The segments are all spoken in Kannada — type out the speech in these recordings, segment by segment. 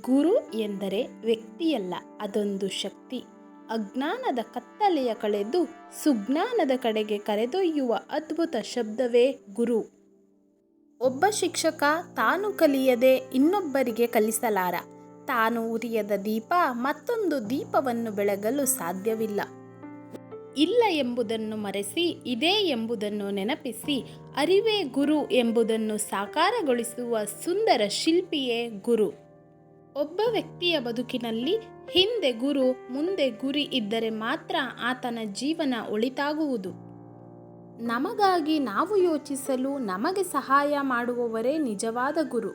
ಗುರು ಎಂದರೆ ವ್ಯಕ್ತಿಯಲ್ಲ, ಅದೊಂದು ಶಕ್ತಿ. ಅಜ್ಞಾನದ ಕತ್ತಲೆಯ ಕಳೆದು ಸುಜ್ಞಾನದ ಕಡೆಗೆ ಕರೆದೊಯ್ಯುವ ಅದ್ಭುತ ಶಬ್ದವೇ ಗುರು. ಒಬ್ಬ ಶಿಕ್ಷಕ ತಾನು ಕಲಿಯದೆ ಇನ್ನೊಬ್ಬರಿಗೆ ಕಲಿಸಲಾರ. ತಾನು ಉರಿಯದ ದೀಪ ಮತ್ತೊಂದು ದೀಪವನ್ನು ಬೆಳಗಲು ಸಾಧ್ಯವಿಲ್ಲ. ಇಲ್ಲ ಎಂಬುದನ್ನು ಮರೆಸಿ, ಇದೆ ಎಂಬುದನ್ನು ನೆನಪಿಸಿ, ಅರಿವೇ ಗುರು ಎಂಬುದನ್ನು ಸಾಕಾರಗೊಳಿಸುವ ಸುಂದರ ಶಿಲ್ಪಿಯೇ ಗುರು. ಒಬ್ಬ ವ್ಯಕ್ತಿಯ ಬದುಕಿನಲ್ಲಿ ಹಿಂದೆ ಗುರು, ಮುಂದೆ ಗುರಿ ಇದ್ದರೆ ಮಾತ್ರ ಆತನ ಜೀವನ ಒಳಿತಾಗುವುದು. ನಮಗಾಗಿ ನಾವು ಯೋಚಿಸಲು ನಮಗೆ ಸಹಾಯ ಮಾಡುವವರೇ ನಿಜವಾದ ಗುರು.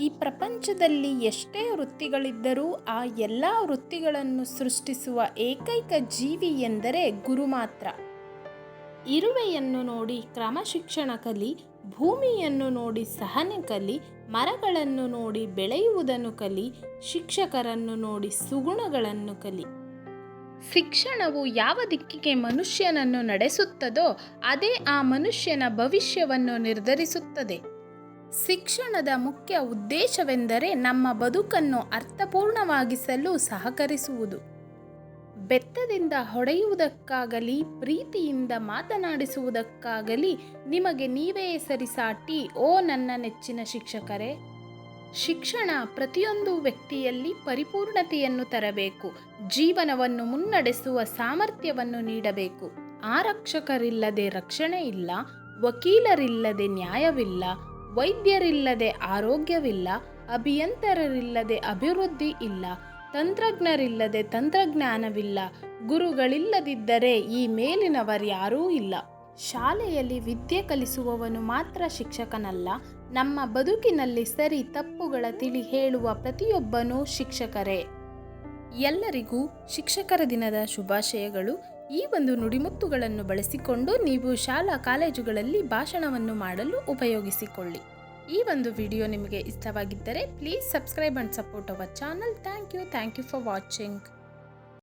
ಈ ಪ್ರಪಂಚದಲ್ಲಿ ಎಷ್ಟೇ ವೃತ್ತಿಗಳಿದ್ದರೂ ಆ ಎಲ್ಲ ವೃತ್ತಿಗಳನ್ನು ಸೃಷ್ಟಿಸುವ ಏಕೈಕ ಜೀವಿ ಎಂದರೆ ಗುರು ಮಾತ್ರ. ಇರುವೆಯನ್ನು ನೋಡಿ ಕ್ರಮಶಿಕ್ಷಣ ಕಲಿ ಭೂಮಿಯನ್ನು ನೋಡಿ ಸಹನೆ ಕಲಿ, ಮರಗಳನ್ನು ನೋಡಿ ಬೆಳೆಯುವುದನ್ನು ಕಲಿ, ಶಿಕ್ಷಕರನ್ನು ನೋಡಿ ಸುಗುಣಗಳನ್ನು ಕಲಿ. ಶಿಕ್ಷಣವು ಯಾವ ದಿಕ್ಕಿಗೆ ಮನುಷ್ಯನನ್ನು ನಡೆಸುತ್ತದೋ, ಅದೇ ಆ ಮನುಷ್ಯನ ಭವಿಷ್ಯವನ್ನು ನಿರ್ಧರಿಸುತ್ತದೆ. ಶಿಕ್ಷಣದ ಮುಖ್ಯ ಉದ್ದೇಶವೆಂದರೆ ನಮ್ಮ ಬದುಕನ್ನು ಅರ್ಥಪೂರ್ಣವಾಗಿಸಲು ಸಹಕರಿಸುವುದು. ಬೆತ್ತದಿಂದ ಹೊಡೆಯುವುದಕ್ಕಾಗಲಿ, ಪ್ರೀತಿಯಿಂದ ಮಾತನಾಡಿಸುವುದಕ್ಕಾಗಲಿ ನಿಮಗೆ ನೀವೇ ಸರಿಸಾಟಿ, ಓ ನನ್ನ ನೆಚ್ಚಿನ ಶಿಕ್ಷಕರೇ. ಶಿಕ್ಷಣ ಪ್ರತಿಯೊಂದು ವ್ಯಕ್ತಿಯಲ್ಲಿ ಪರಿಪೂರ್ಣತೆಯನ್ನು ತರಬೇಕು, ಜೀವನವನ್ನು ಮುನ್ನಡೆಸುವ ಸಾಮರ್ಥ್ಯವನ್ನು ನೀಡಬೇಕು. ಆರಕ್ಷಕರಿಲ್ಲದೆ ರಕ್ಷಣೆ ಇಲ್ಲ, ವಕೀಲರಿಲ್ಲದೆ ನ್ಯಾಯವಿಲ್ಲ, ವೈದ್ಯರಿಲ್ಲದೆ ಆರೋಗ್ಯವಿಲ್ಲ, ಅಭಿಯಂತರರಿಲ್ಲದೆ ಅಭಿವೃದ್ಧಿ ಇಲ್ಲ ತಂತ್ರಜ್ಞರಿಲ್ಲದೆ ತಂತ್ರಜ್ಞಾನವಿಲ್ಲ. ಗುರುಗಳಿಲ್ಲದಿದ್ದರೆ ಈ ಮೇಲಿನವರ್ಯಾರೂ ಇಲ್ಲ. ಶಾಲೆಯಲ್ಲಿ ವಿದ್ಯೆ ಕಲಿಸುವವನು ಮಾತ್ರ ಶಿಕ್ಷಕನಲ್ಲ. ನಮ್ಮ ಬದುಕಿನಲ್ಲಿ ಸರಿ ತಪ್ಪುಗಳ ತಿಳಿ ಹೇಳುವ ಪ್ರತಿಯೊಬ್ಬನೂ ಶಿಕ್ಷಕರೇ. ಎಲ್ಲರಿಗೂ ಶಿಕ್ಷಕರ ದಿನದ ಶುಭಾಶಯಗಳು. ಈ ಒಂದು ನುಡಿಮುತ್ತುಗಳನ್ನು ಬಳಸಿಕೊಂಡು ನೀವು ಶಾಲಾ ಕಾಲೇಜುಗಳಲ್ಲಿ ಭಾಷಣವನ್ನು ಮಾಡಲು ಉಪಯೋಗಿಸಿಕೊಳ್ಳಿ. ಈ ಒಂದು ವಿಡಿಯೋ ನಿಮಗೆ ಇಷ್ಟವಾಗಿದ್ದರೆ please subscribe and support our channel thank you thank you for watching